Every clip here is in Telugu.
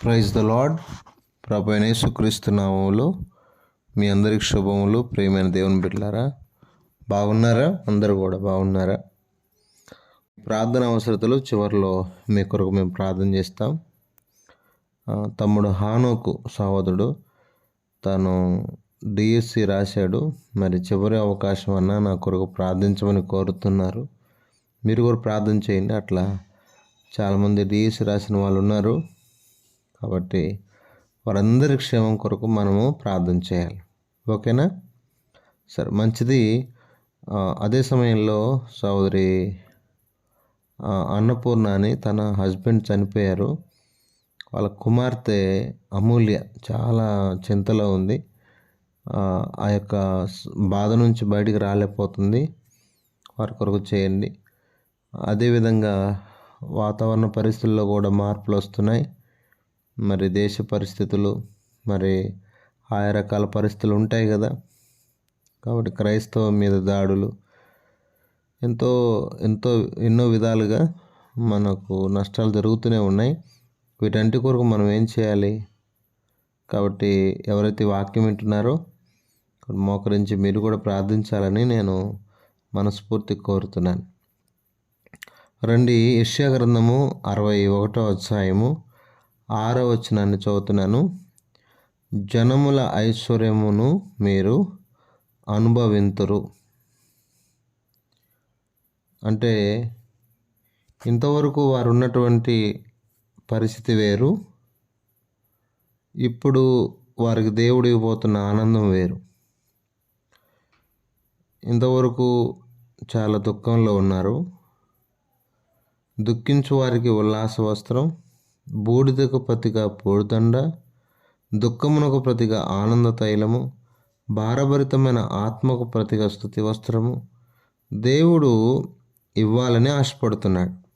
ప్రైజ్ ద లాడ్ ప్రభు అయిన మీ అందరికి శుభములు. ప్రేమైన దేవుని బిడ్డలారా బాగున్నారా? అందరూ కూడా బాగున్నారా? ప్రార్థన అవసరతలు చివరిలో మీ కొరకు మేము ప్రార్థన చేస్తాం. తమ్ముడు హానోకు సహోదరుడు తను డిఎస్సి రాశాడు. మరి చివరి అవకాశం అన్నా నా కొరకు ప్రార్థించమని కోరుతున్నారు. మీరు కూడా ప్రార్థన చేయండి. అట్లా చాలామంది డిఎస్సి రాసిన వాళ్ళు ఉన్నారు. కాబట్టి వారందరి క్షేమం కొరకు మనము ప్రార్థన చేయాలి. ఓకేనా? సరే మంచిది. అదే సమయంలో సోదరి అన్నపూర్ణ అని తన హస్బెండ్ చనిపోయారు. వాళ్ళ కుమార్తె అమూల్య చాలా చింతలో ఉంది. ఆ, యొక్క బాధ నుంచి బయటికి రాలేకపోతుంది. వారి కొరకు చేయండి. అదేవిధంగా వాతావరణ పరిస్థితుల్లో కూడా మార్పులు వస్తున్నాయి. మరి దేశ పరిస్థితులు మరి ఆయా రకాల పరిస్థితులు ఉంటాయి కదా. కాబట్టి క్రైస్తవం మీద దాడులు ఎంతో ఎంతో ఎన్నో విధాలుగా మనకు నష్టాలు జరుగుతూనే ఉన్నాయి. వీటంటి కొరకు మనం ఏం చేయాలి? కాబట్టి ఎవరైతే వాక్యం వింటున్నారో మోకరించి మీరు కూడా ప్రార్థించాలని నేను మనస్ఫూర్తి కోరుతున్నాను. రండి యష్యా గ్రంథము అరవై ఒకటో అధ్యాయము ఆరో వచనాన్ని చదువుతున్నాను. జనముల ఐశ్వర్యమును మీరు అనుభవింతురు. అంటే ఇంతవరకు వారు ఉన్నటువంటి పరిస్థితి వేరు. ఇప్పుడు వారికి దేవుడు ఇవ్వబోతున్న ఆనందం వేరు. ఇంతవరకు చాలా దుఃఖంలో ఉన్నారు. దుఃఖించు వారికి ఉల్లాస వస్త్రం బూడిదకు ప్రతిగా పూడిదండ దుఃఖమునకు ప్రతిగా ఆనంద తైలము భారభరితమైన ఆత్మకు ప్రతిగా స్థుతి వస్త్రము. దేవుడు ఇవ్వాలని ఆశపడుతున్నాడు.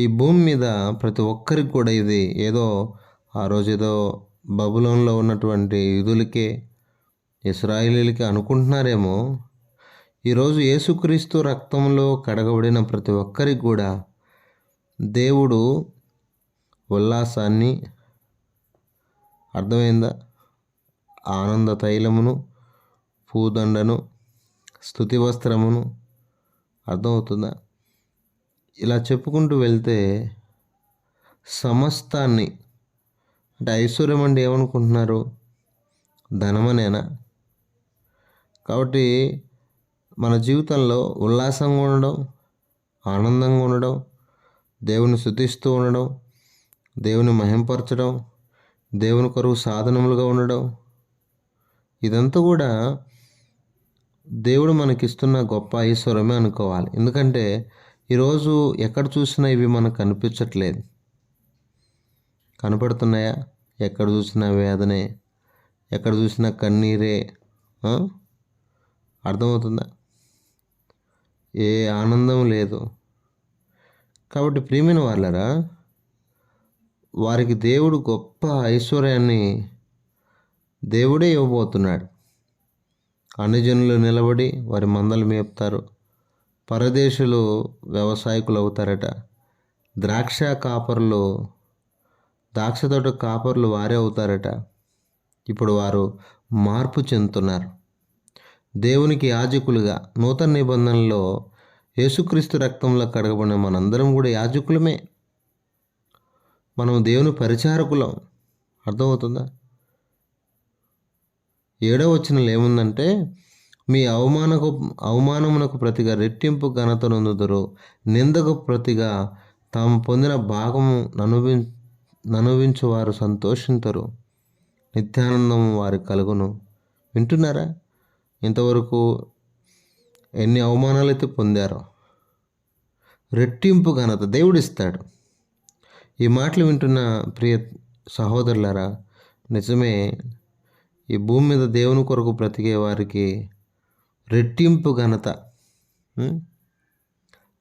ఈ భూమి మీద ప్రతి ఒక్కరికి కూడా ఇది ఏదో ఆ రోజు ఏదో బబులోన్లో ఉన్నటువంటి యూదులకే ఇస్రాయిలీలకి అనుకుంటున్నారేమో. ఈరోజు యేసుక్రీస్తు రక్తంలో కడగబడిన ప్రతి ఒక్కరికి కూడా దేవుడు ఉల్లాసాన్ని అర్థమైందా? ఆనంద తైలమును పూదండను స్థుతి వస్త్రమును అర్థమవుతుందా? ఇలా చెప్పుకుంటూ వెళ్తే సమస్తాన్ని అంటే ఐశ్వర్యం అంటే ఏమనుకుంటున్నారు? ధనమనేనా? కాబట్టి మన జీవితంలో ఉల్లాసంగా ఉండడం ఆనందంగా ఉండడం దేవుని శుతిస్తూ ఉండడం దేవుని మహింపరచడం దేవుని కొరకు సాధనములుగా ఉండడం. ఇదంతా కూడా దేవుడు మనకిస్తున్న గొప్ప ఐశ్వర్యమే అనుకోవాలి. ఎందుకంటే ఈరోజు ఎక్కడ చూసినా ఇవి మనకు కనిపించట్లేదు. కనపడుతున్నాయా? ఎక్కడ చూసినా వేదనే. ఎక్కడ చూసినా కన్నీరే. అర్థమవుతుందా? ఏ ఆనందం లేదు. కాబట్టి ప్రియమైన వాళ్ళరా వారికి దేవుడు గొప్ప ఐశ్వర్యాన్ని దేవుడే ఇవ్వబోతున్నాడు. అన్నజనులు నిలబడి వారి మందలు మేపుతారు. పరదేశులు వ్యవసాయకులు అవుతారట ద్రాక్ష కాపర్లు ద్రాక్ష తోట కాపర్లు వారే అవుతారట. ఇప్పుడు వారు మార్పు చెందుతున్నారు. దేవునికి యాజకులుగా నూతన నిబంధనలో యేసుక్రీస్తు రక్తంలో కడగబడిన మనందరం కూడా యాజకులమే. మనం దేవుని పరిచారకులం. అర్థమవుతుందా? ఏడవ వచనంలో ఏముందంటే మీ అవమానకు అవమానమునకు ప్రతిగా రెట్టింపు ఘనత నొందుదురు. నిందకు ప్రతిగా తాము పొందిన భాగము ననువి ననువించు వారు సంతోషించరు నిత్యానందం వారి కలుగును. వింటున్నారా? ఇంతవరకు ఎన్ని అవమానాలు అయితే పొందారో. రెట్టింపు ఘనత దేవుడిస్తాడు. ఈ మాటలు వింటున్న ప్రియ సహోదరులారా నిజమే ఈ భూమి మీద దేవుని కొరకు బ్రతికే వారికి రెట్టింపు ఘనత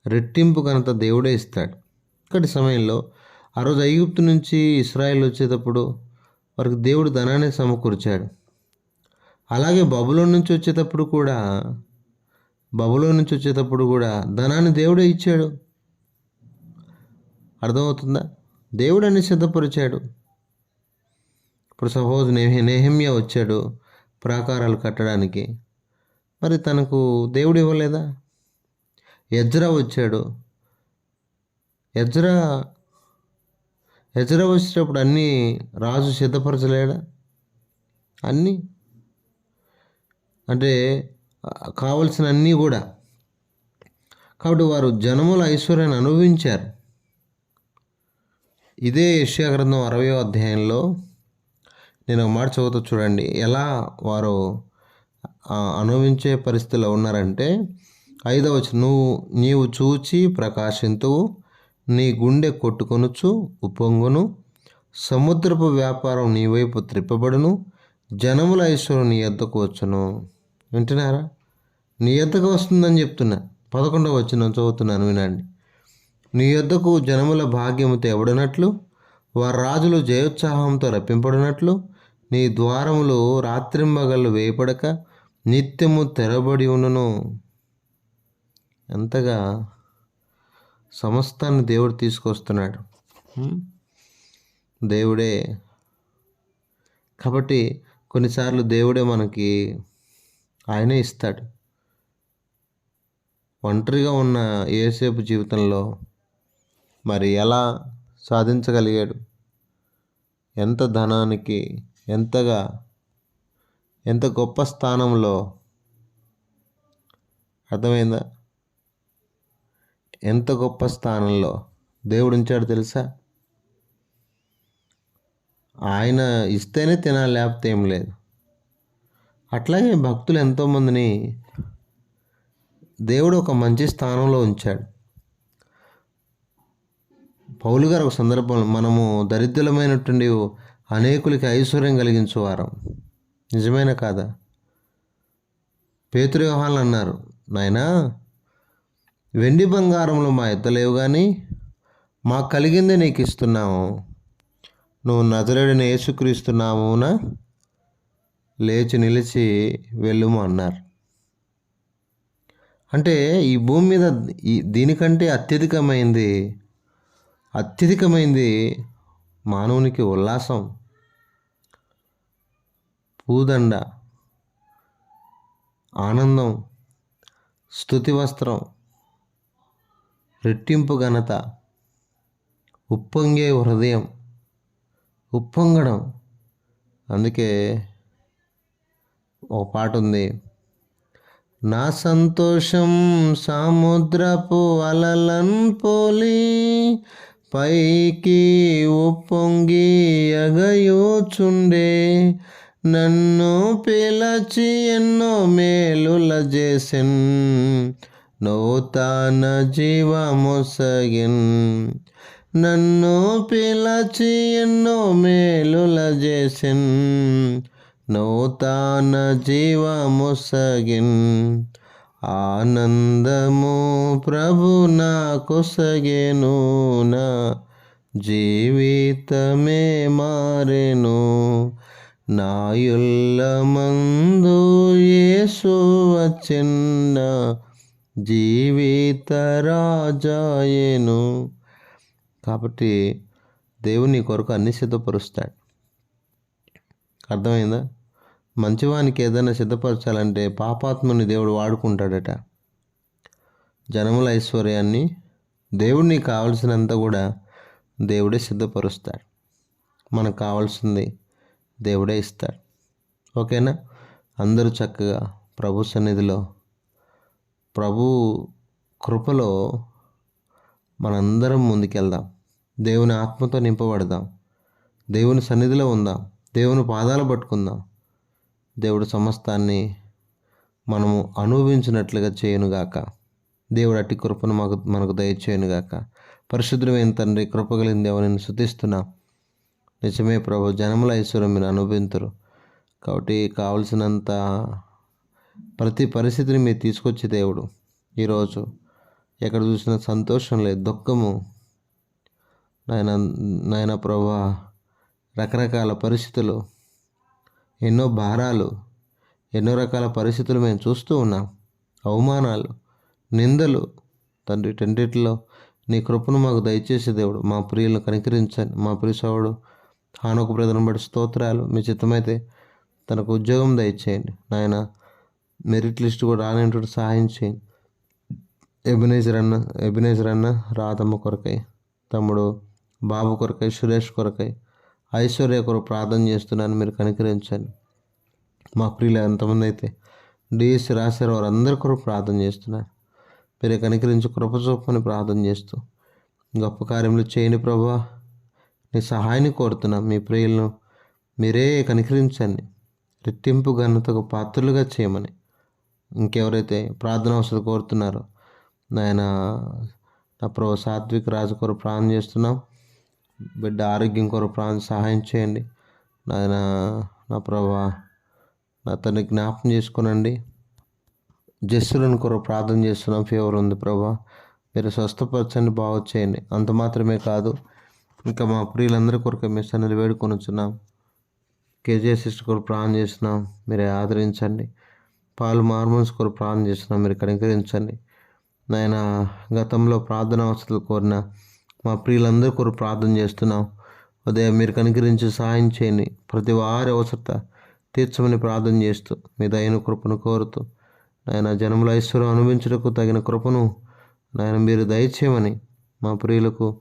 రెట్టింపు ఘనత దేవుడే ఇస్తాడు. ఇక్కడి సమయంలో ఆ రోజు ఐగుప్తు నుంచి ఇస్రాయల్ వచ్చేటప్పుడు వారికి దేవుడు ధనాన్ని సమకూర్చాడు. అలాగే బబులో నుంచి వచ్చేటప్పుడు కూడా బబులో నుంచి వచ్చేటప్పుడు కూడా ధనాన్ని దేవుడే ఇచ్చాడు. అర్థమవుతుందా? దేవుడు అన్ని సిద్ధపరిచాడు. ఇప్పుడు సపోజ్ నేహ నేహమ్య వచ్చాడు ప్రాకారాలు కట్టడానికి. మరి తనకు దేవుడు ఇవ్వలేదా? ఎజ్రా వచ్చాడు. ఎజ్రా ఎజ్రా వచ్చేటప్పుడు అన్నీ రాజు సిద్ధపరచలేడా? అన్నీ? అంటే కావలసిన అన్నీ కూడా. కాబట్టి వారు జనముల ఐశ్వర్యాన్ని అనుభవించారు. ఇదే యష్యా గ్రంథం అరవయో అధ్యాయంలో నేను ఒక మాట చదువుతూ చూడండి. ఎలా వారు అనుభవించే పరిస్థితిలో ఉన్నారంటే ఐదవ నువ్వు నీవు చూచి ప్రకాశింతువు నీ గుండె కొట్టుకొనుచు ఉప్పొంగును సముద్రపు వ్యాపారం నీ వైపు త్రిప్పబడును జనముల ఐశ్వర్యం నీ ఎద్దకు వచ్చును. వింటున్నారా? నీ ఎద్దకు వస్తుందని చెప్తున్నా. పదకొండవ వచ్చిన చదువుతున్నాను వినండి. నీ యొద్దకు జనముల భాగ్యము తేవడనట్లు వారి రాజులు జయోత్సాహంతో రప్పింపడినట్లు నీ ద్వారములు రాత్రింబగళ్ళు వేయపడక నిత్యము తెరబడి ఉండును. ఎంతగా సమస్తాన్ని దేవుడు తీసుకొస్తున్నాడు. దేవుడే. కాబట్టి కొన్నిసార్లు దేవుడే మనకి ఆయనే ఇస్తాడు. ఒంటరిగా ఉన్న ఏసేపు జీవితంలో మరి ఎలా సాధించగలిగాడు? ఎంత ధనానికి ఎంతగా ఎంత గొప్ప స్థానంలో? అర్థమైందా? ఎంత గొప్ప స్థానంలో? దేవుడు ఉంచాడు తెలుసా? ఆయన ఇస్తేనే తినాలి లేకపోతే ఏం లేదు. అట్లాగే భక్తులు ఎంతోమందిని దేవుడు ఒక మంచి స్థానంలో ఉంచాడు. పౌలు గారు ఒక సందర్భంలో మనము దరిద్రులమైనటువంటి అనేకులకి ఐశ్వర్యం కలిగించేవారం నిజమైన కాదా? పేతురు వ్యవహారాలు అన్నారు నాయనా వెండి బంగారంలో మా ఎద్దలేవు కానీ మాకు కలిగింది నీకు ఇస్తున్నాము. నువ్వు నజరేడిని ఏసుక్రీస్తున్నామునా లేచి నిలిచి వెళ్ళుము అన్నారు. అంటే ఈ భూమి మీద ఈ దీనికంటే అత్యధికమైంది అత్యధికమైంది మానవునికి ఉల్లాసం పూదండ ఆనందం స్థుతి వస్త్రం రెట్టింపు ఘనత ఉప్పొంగే హృదయం ఉప్పొంగడం. అందుకే ఒక పాట ఉంది. నా సంతోషం సముద్రపు అలలన్ పోలి పైకి ఉప్పొంగి ఎగయోచుండే నన్ను పిలచి ఎన్నో మేలుల చేసిన్. నూతన జీవముసగిన్ నన్ను పిలచి ఎన్నో మేలుల చేసిన్. నూతన జీవముసగిన్ ఆనందము ప్రభు నా కొసగెను నా జీవితమే మారెను. నాయుల్లమందు యేసు వచ్చిన్న జీవిత రాజాయను కాబట్టి దేవుని కొరకు అన్ని సిద్ధపరుస్తాడు. అర్థమైందా? మంచివానికి ఏదైనా సిద్ధపరచాలంటే పాపాత్మని దేవుడు వాడుకుంటాడట. జనముల ఐశ్వర్యాన్ని దేవుడిని కావలసినంత కూడా దేవుడే సిద్ధపరుస్తాడు. మనకు కావాల్సింది దేవుడే ఇస్తాడు. ఓకేనా? అందరూ చక్కగా ప్రభు సన్నిధిలో ప్రభు కృపలో మనందరం ముందుకెళ్దాం. దేవుని ఆత్మతో నింపబడదాం. దేవుని సన్నిధిలో ఉందాం. దేవుని పాదాలు పట్టుకుందాం. దేవుడు సమస్తాన్ని మనము అనుభవించినట్లుగా చేయనుగాక. దేవుడు అట్టి కృపను మాకు మనకు దయచేయనుగాక. పరిశుద్ధమైన తండ్రి కృపగలిగిన దేవుని శుతిస్తున్నాం నిజమే ప్రభు జనముల ఐశ్వర్యం మీరు అనుభవించరు కాబట్టి కావలసినంత ప్రతి పరిస్థితిని మీరు తీసుకొచ్చే దేవుడు. ఈరోజు ఎక్కడ చూసినా సంతోషం లేదు దుఃఖము. నాయన నాయన ప్రభా రకరకాల పరిస్థితులు ఎన్నో భారాలు ఎన్నో రకాల పరిస్థితులు మేము చూస్తూ ఉన్నాం. అవమానాలు నిందలు. తండ్రి టెంటిట్లో నీ కృపను మాకు దయచేసే దేవుడు. మా ప్రియులను కనికరించండి. మా ప్రియ సోడు హానొక బట్టి స్తోత్రాలు. మీ చిత్తమైతే తనకు ఉద్యోగం దయచేయండి. నాయన మెరిట్ లిస్ట్ కూడా రానిటువంటి సహాయం చేయండి. ఎబినేజర్ అన్న ఎబినేజర్ అన్న రాధమ్మ కొరకై తమ్ముడు బాబు కొరకై సురేష్ కొరకై ఐశ్వర్య కొరకు ప్రార్థన చేస్తున్నాను మీరు కనికరించండి. మా ప్రియులు ఎంతమంది అయితే డిఎస్సి రాశారు వారందరి కొరకు ప్రార్థన చేస్తున్నారు. మీరు కనికరించి కృపచూపని ప్రార్థన చేస్తూ గొప్ప కార్యములు చేయని ప్రభా. నీ సహాయాన్ని కోరుతున్నాం. మీ ప్రియులను మీరే కనికరించండి. రెట్టింపు ఘనతకు పాత్రలుగా చేయమని ఇంకెవరైతే ప్రార్థన అవసరం కోరుతున్నారో నాయన నా ప్రభు సాత్విక రాజు కొరకు ప్రార్థన చేస్తున్నాం. బిడ్డ ఆరోగ్యం కొరకు ప్రాణం సహాయం చేయండి. నాయన నా ప్రభా నా తను జ్ఞాపకం చేసుకునండి. జస్సులను కొరకు ప్రార్థన చేస్తున్నాం. ఫీవర్ ఉంది ప్రభా. మీరు స్వస్థపరచండి బాగు చేయండి. అంత మాత్రమే కాదు ఇంకా మా ప్రియులందరి కొరకు మీ సన్నిధి వేడుకొని వచ్చున్నాం కేజీఏ సిస్టర్ కొరకు ప్రాణం చేస్తున్నాం. మీరే ఆదరించండి. పాలు మార్మోన్స్ కొరకు ప్రాణం చేస్తున్నాం. మీరు కనికరించండి. నాయన గతంలో ప్రార్థన అవసరాలు కోరిన మా ప్రియులందరి కొరకు ప్రార్థన చేస్తున్నాం. ఉదయం మీరు కనికరించి సహాయం చేయండి. ప్రతి వారి అవసరత తీర్చమని ప్రార్థన చేస్తూ మీ దయను కృపను కోరుతూ నాయన జనముల ఐశ్వర్యం అనుభవించుటకు తగిన కృపను నాయన మీరు దయచేయమని మా ప్రియులకు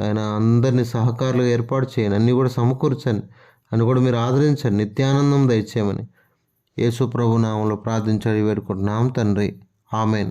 నాయన అందరినీ సహకారులుగా ఏర్పాటు చేయండి. అన్నీ కూడా సమకూర్చండి. అని కూడా మీరు ఆదరించండి. నిత్యానందం దయచేయమని యేసు ప్రభు నామంలో ప్రార్థించాడు వేడుకుంటున్నాం తండ్రి. ఆమెన్.